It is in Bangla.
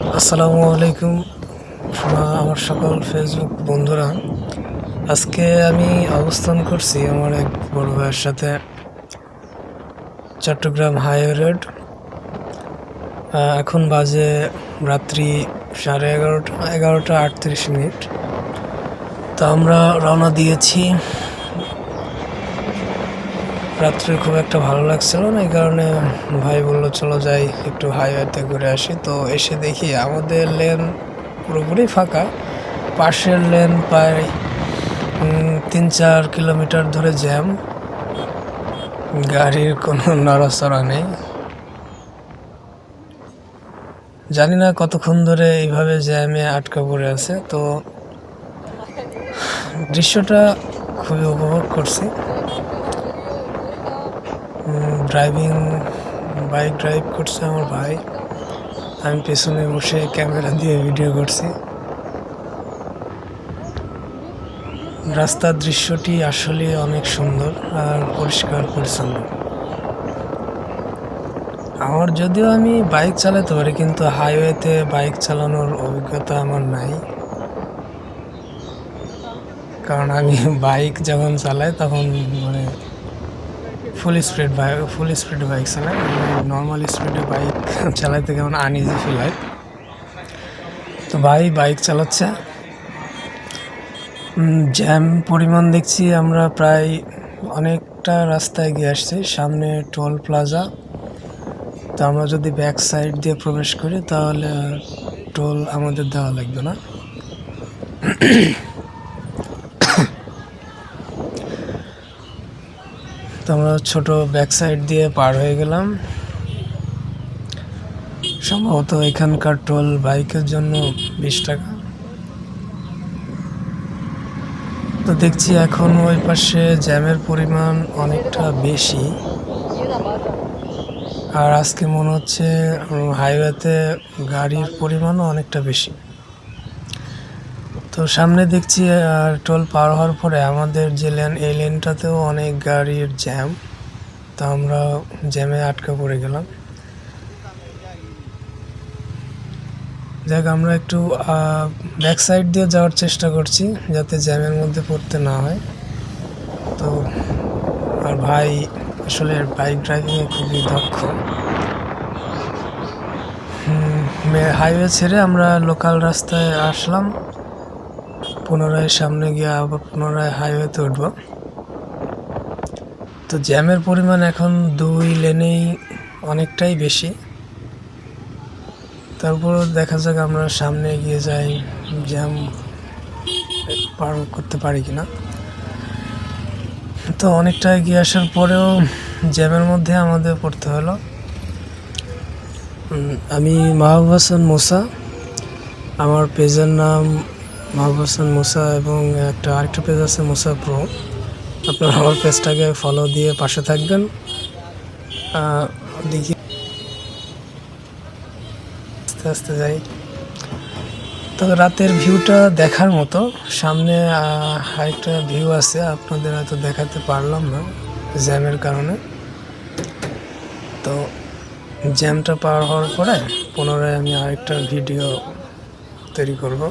আসসালামু আলাইকুম আমার সকল ফেসবুক বন্ধুরা। আজকে আমি অবস্থান করছি আমার এক বড় ভাইয়ের সাথে, চট্টগ্রাম হাইওয়ে রোড। এখন বাজে রাত্রি সাড়ে এগারোটা এগারোটা আটত্রিশ মিনিট। তো আমরা রওনা দিয়েছি রাত্রে খুব একটা ভালো লাগছিল না, এই কারণে ভাই বলল, চলো যাই একটু হাইওয়েতে ঘুরে আসি। তো এসে দেখি আমাদের লেন পুরোপুরি ফাঁকা। পাশের লেন প্রায় তিন চার কিলোমিটার ধরে জ্যাম গাড়ির কোনো নড়াচড়া নেই। জানি না কতক্ষণ ধরে এইভাবে জ্যামে আটকা পড়ে আছে। তো দৃশ্যটা খুবই উপভোগ করছি। ড্রাইভিং বাইক ড্রাইভ করছে আমার ভাই। আমি পেছনে বসে ক্যামেরা দিয়ে ভিডিও করছি। রাস্তার দৃশ্যটি আসলে অনেক সুন্দর আর পরিষ্কার পরিচ্ছন্ন। আমার যদিও আমি বাইক চালাতে পারি, কিন্তু হাইওয়েতে বাইক চালানোর অভিজ্ঞতা আমার নাই। কারণ আমি বাইক যখন চালাই, তখন মানে full speed bike full speed bike চালাই। নর্মাল স্পিডে বাইক চালাইতে কেমন আনইজি ফিল হয়। তো ভাই বাইক চালাচ্ছে। জ্যাম পরিমাণ দেখছি আমরা প্রায় অনেকটা রাস্তায় গিয়ে আসছি। সামনে টোল প্লাজা তো আমরা যদি ব্যাক সাইড দিয়ে প্রবেশ করি তাহলে টোল আমাদের দেওয়া লাগবে না। তো আমরা ছোট ব্যাক সাইড দিয়ে পার হয়ে গেলাম। সম্ভবত এখানকার টোল বাইকের জন্য বিশ টাকা। তো দেখছি এখন ওই পাশে জ্যামের পরিমাণ অনেকটা বেশি। আর আজকে মনে হচ্ছে হাইওয়েতে গাড়ির পরিমাণও অনেকটা বেশি। তো সামনে দেখছি আর টোল পার হওয়ার পরে আমাদের যে লেন, এই লেনটাতেও অনেক গাড়ির জ্যাম। তো আমরা জ্যামে আটকা পড়ে গেলাম। দেখ আমরা একটু ব্যাক সাইড দিয়ে যাওয়ার চেষ্টা করছি, যাতে জ্যামের মধ্যে পড়তে না হয়। তো, আর ভাই আসলে বাইক ড্রাইভিংয়ে খুবই দক্ষ। হাইওয়ে ছেড়ে আমরা লোকাল রাস্তায় আসলাম। পুনরায় সামনে গিয়ে আবার পুনরায় হাইওয়েতে উঠব। তো জ্যামের পরিমাণ এখন দুই লেনেই অনেকটাই বেশি। তারপরও দেখা যাক আমরা সামনে এগিয়ে যাই জ্যাম পার করতে পারি কি না তো অনেকটা এগিয়ে আসার পরেও জ্যামের মধ্যে আমাদের পড়তে হলো। আমি মাহবুব হাসান মোসা, আমার পেজের নাম মাহবুব হাসান মুসা এবং একটা আরেকটা পেজ আছে মুসা প্রো আপনারা আমার পেজটাকে ফলো দিয়ে পাশে থাকবেন। দেখি। আস্তে আস্তে যাই। তবে রাতের ভিউটা দেখার মতো। সামনে আরেকটা ভিউ আছে, আপনাদের হয়তো দেখাতে পারলাম না জ্যামের কারণে। তো জ্যামটা পার হওয়ার পরে পুনরায় আমি আরেকটা ভিডিও তৈরি করব।